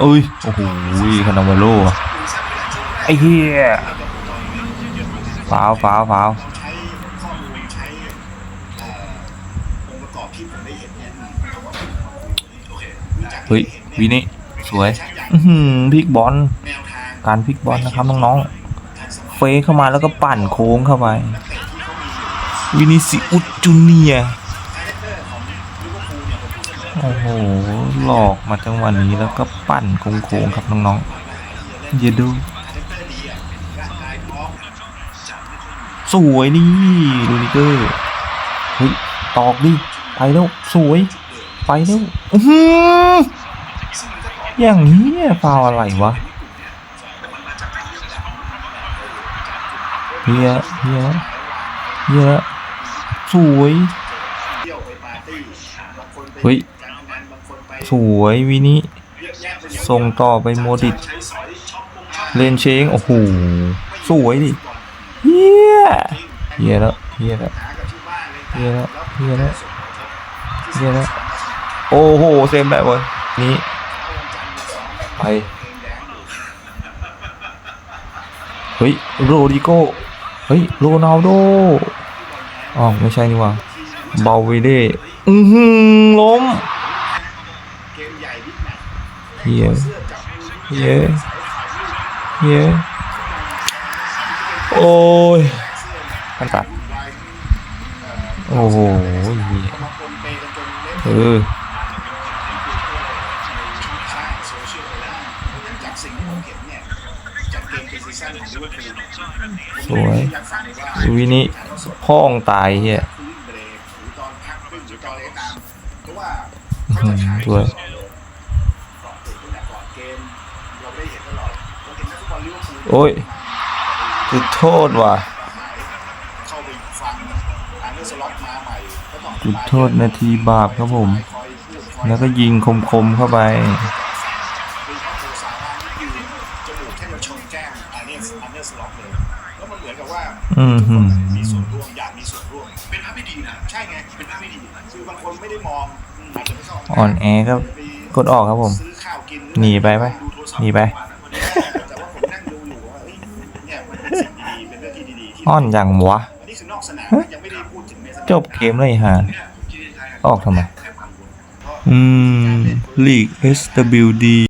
เอ้ย โอ้โหคานาวาโลไอ้เหี้ยฟาวฟาวฟาวเฮ้ยวีนี่สวยพิกบอลการพิกบอลนะครับน้องๆเฟยเข้ามาแล้วก็ปั่นโค้งเข้าไปวินิสิอุตจูเนีย โอ้โห หลอกมาจังหวะนี้แล้วก็ปั่นโค้งๆครับน้องๆอย่าดูสวยนี่ดูนิเกอร์เฮ้ยตอกดิไปแล้วสวย ไปแล้วอื้อหือย่างนี้ยฟาวอะไรวะเฮียเฮียเฮียสวย เฮ้ย สวยวินิส่งต่อไปโมดิตเลนเชงโอ้โห สวยดิเฮียเฮียแล้วเฮียแล้วเฮียแล้วเฮียแล้วเฮียแล้วโอ้โห เซมแบบเว้ยนี่ไป เฮ้ย โรดิโก้ เฮ้ย โรนัลโดอ๋อไม่ใช่นี่หว่าเบาวิเด อือหือล้มเกมใหญ่บิ๊กแมตช์เฮียเสื้อจับมือเฮียเฮียโอ้ยกันตัดลายโอ้โหเฮียบางคนเปย์กันจนเล่นเออสร้างโซเชียลไปแล้วเพราะฉะนั้นจากสิ่งที่ผมเห็นเนี่ยจากเกมเป็นซีซั่นของลิเวอร์พูลสวยอยากฟังว่าวินิพ่องตายเฮีย อืมด้วย โอ้ยจุดโทษว่ะจุดโทษนาทีบาปครับผม แล้วก็ยิงคมๆเข้าไป แล้วมันเหมือนกับว่าอือหือมีส่วนร่วมอยากมีส่วนร่วมเป็นภาพที่ดีนะใช่ไงเป็นภาพที่ดีคือบางคนไม่ได้มองอาจจะไม่เข้าอ่อนแอก็กดออกครับผม ซื้อข้าวกินหนีไปไหมดูโทรศัพท์หนีไป แต่ว่าผมนั่งดูอยู่ว่าเอ้ยเนี่ยมันเป็นสิ่งดีๆเป็นเรื่องที่ดีๆที่อ่อนอย่างวะอันนี้คือนอกสนามยังไม่ได้พูดถึงในสนามจบเกมเลยฮะออกทำไม อืมลีก SWD